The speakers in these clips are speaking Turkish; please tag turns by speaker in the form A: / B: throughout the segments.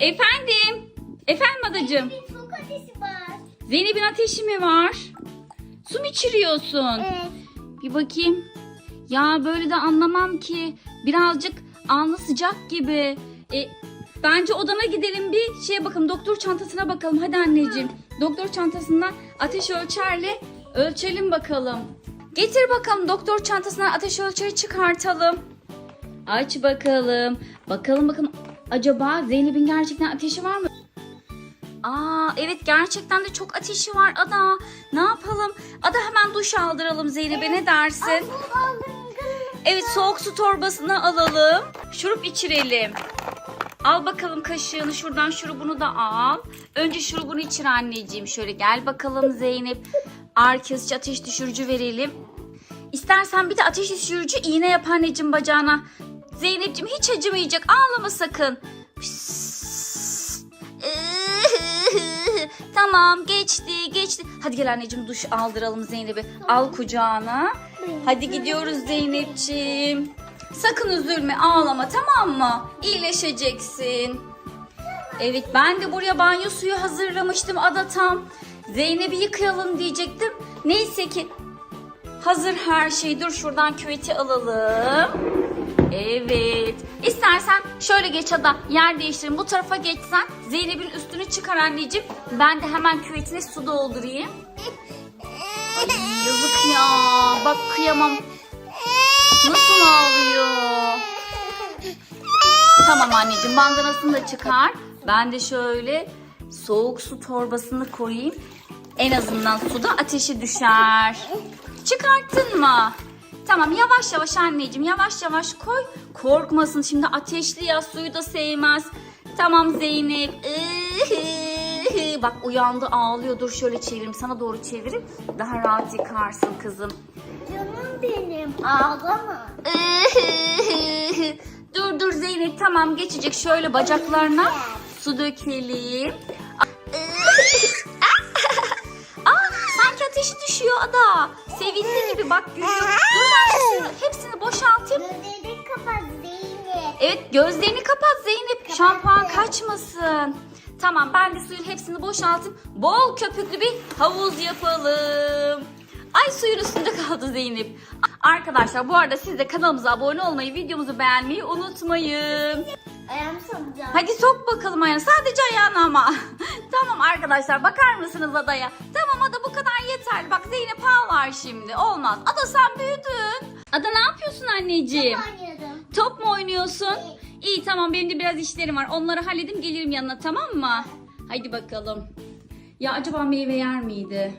A: Efendim? Efendim adacığım?
B: Çok ateşi var.
A: Zeynep'in ateşi mi var? Su mu içiriyorsun?
B: Evet.
A: Bir bakayım. Ya böyle de anlamam ki. Birazcık alnı sıcak gibi. E, bence odana gidelim bir şeye bakalım. Doktor çantasına bakalım. Hadi anneciğim. Doktor çantasından ateş ölçerle ölçelim bakalım. Getir bakalım doktor çantasından ateş ölçeri çıkartalım. Aç bakalım. Bakalım bakalım. Acaba Zeynep'in gerçekten ateşi var mı? Aa evet gerçekten de çok ateşi var Ada. Ne yapalım? Ada hemen duş aldıralım Zeynep'e ne dersin? Evet soğuk su torbasını alalım. Şurup içirelim. Al bakalım kaşığını şuradan şurubunu da al. Önce şurubunu içir anneciğim. Şöyle gel bakalım Zeynep. Ağrı kesici ateş düşürücü verelim. İstersen bir de ateş düşürücü iğne yap anneciğim bacağına. Zeynep'ciğim hiç acımayacak. Ağlama sakın. Tamam geçti geçti. Hadi gel anneciğim duş aldıralım Zeynep'i. Al kucağına. Hadi gidiyoruz Zeynep'ciğim. Sakın üzülme ağlama tamam mı? İyileşeceksin. Evet ben de buraya banyo suyu hazırlamıştım ada tam. Zeynep'i yıkayalım diyecektim. Neyse ki hazır her şey. Dur şuradan küveti alalım. Evet. İstersen şöyle geç ada yer değiştirin. Bu tarafa geçsen Zeynep'in üstünü çıkar anneciğim. Ben de hemen küvetine su doldurayım. Ay, yazık ya. Bak kıyamam. Nasıl ağlıyor? Tamam anneciğim bandanasını da çıkar. Ben de şöyle soğuk su torbasını koyayım. En azından suda ateşi düşer. Çıkarttın mı? Tamam yavaş yavaş anneciğim yavaş yavaş koy. Korkmasın şimdi ateşli ya suyu da sevmez. Tamam Zeynep. Bak uyandı ağlıyor. Dur şöyle çevireyim sana doğru çevireyim. Daha rahat yıkarsın kızım.
B: Canım benim. Ağlama.
A: dur dur Zeynep tamam geçecek. Şöyle bacaklarına su dökelim. Ada. Sevindi gibi bak gülüyor. Dur ben hepsini, hepsini boşaltayım.
B: Gözlerini kapat Zeynep.
A: Evet gözlerini kapat Zeynep. Şampuan kaçmasın. Tamam ben de suyun hepsini boşaltayım. Bol köpüklü bir havuz yapalım. Ay suyun üstünde kaldı Zeynep. Arkadaşlar bu arada siz de kanalımıza abone olmayı, videomuzu beğenmeyi unutmayın.
B: Ayağımı sokacağım.
A: Hadi sok bakalım ayağını. Sadece ayağını ama. tamam arkadaşlar bakar mısınız adaya? Tamam ada bu kadar yeterli. Bak Zeynep ağlar şimdi. Olmaz. Ada sen büyüdün. Ada ne yapıyorsun anneciğim?
B: Oynuyordum.
A: Top mu oynuyorsun? İyi tamam benim de biraz işlerim var. Onları halledim gelirim yanına tamam mı? Haydi bakalım. Ya acaba meyve yer miydi?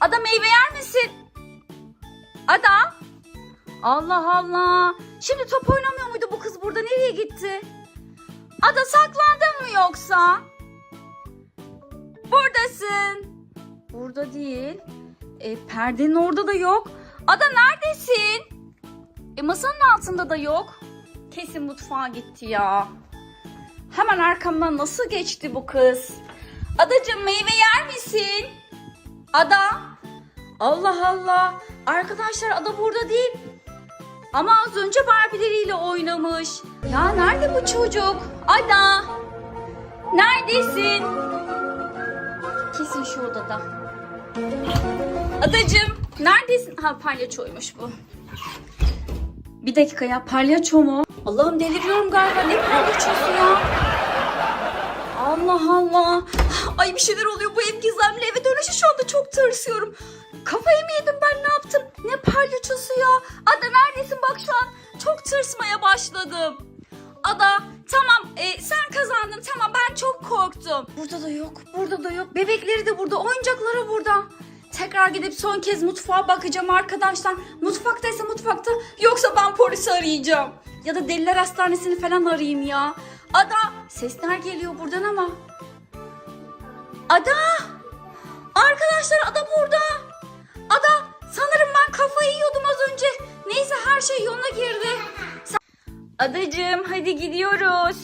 A: Ada meyve yer misin? Ada? Allah Allah. Şimdi top oynamıyor muydu bu kız burada? Nereye gitti? Ada saklandın mı yoksa? Buradasın. Burada değil. E, perdenin orada da yok. Ada neredesin? E masanın altında da yok. Kesin mutfağa gitti ya. Hemen arkamdan nasıl geçti bu kız? Adacığım meyve yer misin? Ada. Allah Allah. Arkadaşlar ada burada değil. Ama az önce Barbie'leriyle oynamış. Ya nerede bu çocuk? Ada. Neredesin? Kesin şu odada. Adacığım neredesin? Ha palyaçoymuş bu. Bir dakika ya palyaço mu? Allah'ım deliriyorum galiba ne palyaçosu ya? Allah Allah. Ay bir şeyler oluyor bu ev gizemli eve dönüşü şu anda çok tırsıyorum. Kafayı mı yedim ben ne yaptım? Ne palyaçosu ya? Ada neredesin bak şu an çok tırsmaya başladım. Ada tamam e, sen kazandın tamam ben çok korktum. Burada da yok burada da yok. Bebekleri de burada oyuncakları burada. Tekrar gidip son kez mutfağa bakacağım arkadaşlar. Mutfaktaysa mutfakta yoksa ben polisi arayacağım. Ya da deliler hastanesini falan arayayım ya. Ada sesler geliyor buradan ama. Ada arkadaşlar ada burada. Ada sanırım ben kafayı yiyordum az önce. Neyse her şey yoluna girdi. Adacığım hadi gidiyoruz.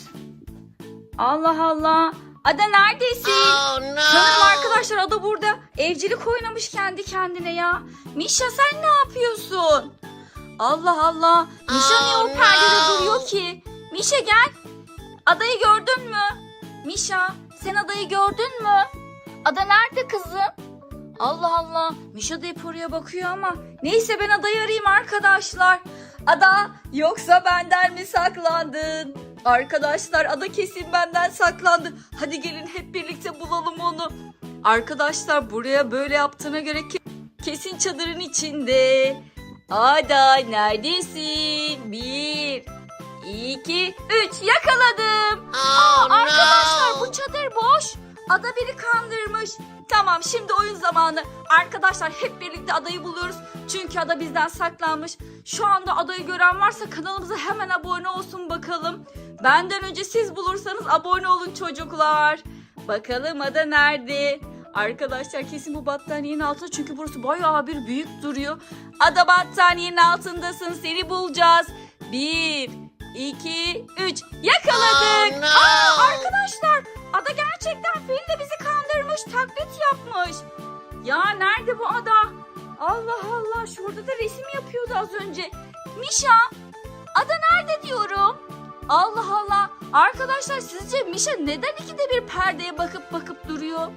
A: Allah Allah. Ada neredesin? Sanırım arkadaşlar ada burada. Evcilik oynamış kendi kendine ya. Mişa sen ne yapıyorsun? Allah Allah. Mişa niye o perdede duruyor ki? Mişa gel. Adayı gördün mü? Mişa sen adayı gördün mü? Ada nerede kızım? Allah Allah. Mişa da hep oraya bakıyor ama. Neyse ben adayı arayayım arkadaşlar. Ada yoksa benden mi saklandın? Arkadaşlar ada kesin benden saklandı. Hadi gelin hep birlikte bulalım onu. Arkadaşlar buraya böyle yaptığına göre ke- kesin çadırın içinde. Ada neredesin? Bir, iki, üç yakaladım. Aa, arkadaşlar bu çadır boş. Ada biri kandırmış. Tamam şimdi oyun zamanı. Arkadaşlar hep birlikte adayı buluyoruz. Çünkü ada bizden saklanmış. Şu anda adayı gören varsa kanalımıza hemen abone olsun bakalım. Benden önce siz bulursanız abone olun çocuklar. Bakalım ada nerede? Arkadaşlar kesin bu battaniyenin altında çünkü burası bayağı bir büyük duruyor. Ada battaniyenin altındasın seni bulacağız. Bir, iki, üç. Yakaladık. Yapmış. Ya nerede bu ada? Allah Allah şurada da resim yapıyordu az önce. Mişa ada nerede diyorum. Allah Allah. Arkadaşlar sizce Mişa neden ikide bir perdeye bakıp bakıp duruyor?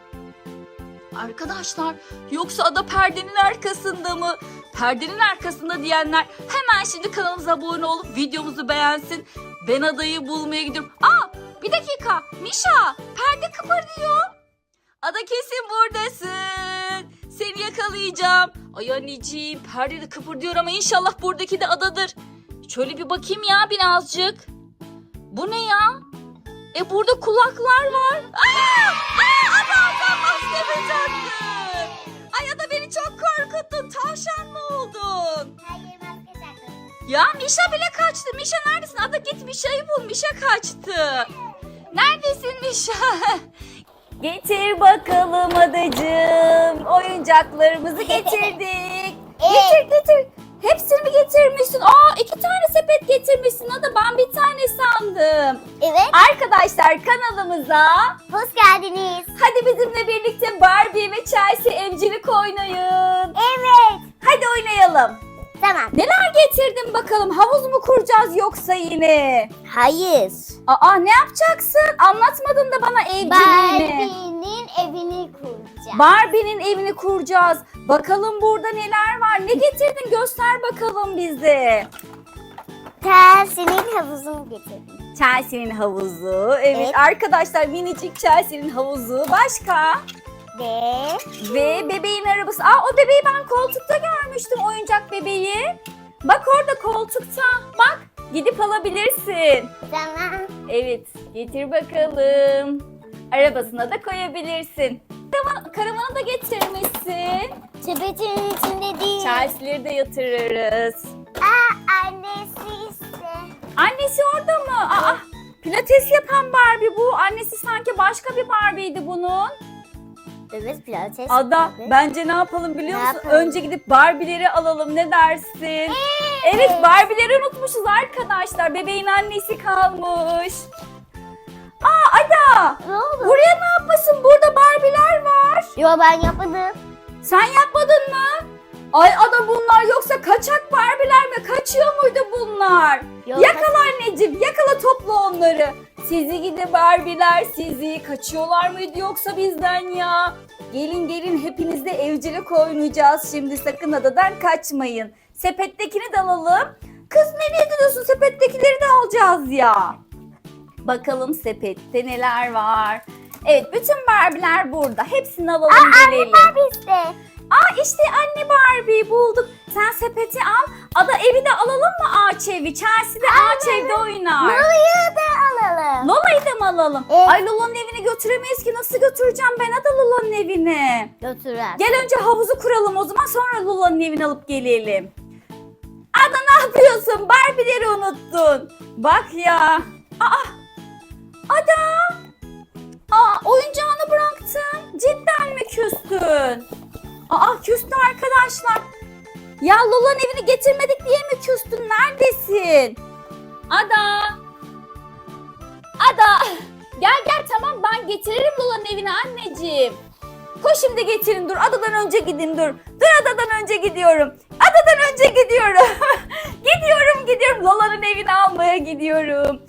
A: Arkadaşlar yoksa ada perdenin arkasında mı? Perdenin arkasında diyenler hemen şimdi kanalımıza abone olup videomuzu beğensin. Ben adayı bulmaya gidiyorum. Aa bir dakika Mişa perde kıpırdıyor. Ada kesin buradasın. Seni yakalayacağım. Ay anneciğim perde de kıpırdıyor ama inşallah buradaki de adadır. Şöyle bir bakayım ya birazcık. Bu ne ya? E burada kulaklar var. Aa! Aa! Ada sen maske? Ay Ada beni çok korkuttun. Tavşan mı oldun?
B: Hayır maske taktım.
A: Ya Mişa bile kaçtı. Mişa neredesin? Ada git Mişa'yı bul. Mişa kaçtı. Neredesin Mişa? Getir bakalım adacığım. Oyuncaklarımızı getirdik. Getir getir. Hepsini mi getirmişsin? Aa iki tane sepet getirmişsin. Ada ben bir tane sandım.
B: Evet.
A: Arkadaşlar kanalımıza
B: Hoş geldiniz.
A: hadi bizimle birlikte Barbie ve Chelsea emcilik oynayın.
B: Evet.
A: Hadi oynayalım.
B: Tamam.
A: Neler getirdin bakalım? Havuz mu kuracağız yoksa yine?
B: Hayır.
A: Aa ne yapacaksın? Anlatmadın da bana evciliğini.
B: Barbie'nin evini kuracağım.
A: Barbie'nin evini kuracağız. Bakalım burada neler var? Ne getirdin? Göster bakalım bize.
B: Tersinin havuzunu getirdim.
A: Chelsea'nin havuzu. Evet,
B: Evet.
A: arkadaşlar minicik Chelsea'nin havuzu. Başka?
B: Ve
A: Ve bebeğin arabası. Aa o bebeği ben koltukta görmüştüm oyuncak bebeği. Bak orada koltukta. Bak gidip alabilirsin.
B: tamam.
A: Evet getir bakalım. Arabasına da koyabilirsin. Karavan, karavanı da getirmişsin.
B: Sepetin içinde değil.
A: Chelsea'leri de yatırırız.
B: Aa, annesi ise.
A: Annesi orada mı? Aa, pilates yapan Barbie bu. Annesi sanki başka bir Barbie'ydi bunun.
B: Evet pilates.
A: Ada
B: Evet.
A: bence ne yapalım biliyor
B: Ne
A: musun?
B: yapalım?
A: Önce gidip Barbie'leri alalım ne dersin? Evet Barbie'leri unutmuşuz arkadaşlar. Bebeğin annesi kalmış. Aa Ada
B: Ne oldu?
A: buraya ne yapmasın? Burada Barbie'ler var.
B: Yo ben yapmadım.
A: Sen yapmadın mı? Ay Ada bunlar yoksa kaçak Barbie'ler mi? Kaçıyor muydu bunlar?
B: Yo,
A: yakala anneciğim yakala topla onları. Sizi gidi Barbie'ler sizi. Kaçıyorlar mıydı yoksa bizden ya? Gelin gelin hepinizde evcilik oynayacağız şimdi sakın adadan kaçmayın. Sepettekini de alalım. Kız nereye gidiyorsun sepettekileri de alacağız ya. Bakalım sepette neler var. Evet bütün Barbie'ler burada. Hepsini alalım gelelim.
B: Biz de.
A: Aa işte anne Barbie bulduk. Sen sepeti al. Ada evi de alalım mı ağaç evi? Chelsea'de ağaç evde oynar.
B: Lola'yı da alalım.
A: Lola'yı da mı alalım?
B: Evet.
A: Ay Lola'nın evini götüremeyiz ki. Nasıl götüreceğim ben Ada Lola'nın evini?
B: Götürür.
A: Gel önce havuzu kuralım o zaman sonra Lola'nın evini alıp gelelim. Ada ne yapıyorsun? Barbie'leri unuttun. Bak ya. Aa. Ada. Aa oyuncağını bıraktın. Cidden mi küstün? Aa küstü arkadaşlar. Ya Lola'nın evini getirmedik diye mi küstün? Neredesin? Ada. Ada. Gel gel tamam ben getiririm Lola'nın evine anneciğim. Koş şimdi getirin dur. Adadan önce gideyim dur. Dur adadan önce gidiyorum. Adadan önce gidiyorum. gidiyorum gidiyorum. Lola'nın evini almaya gidiyorum.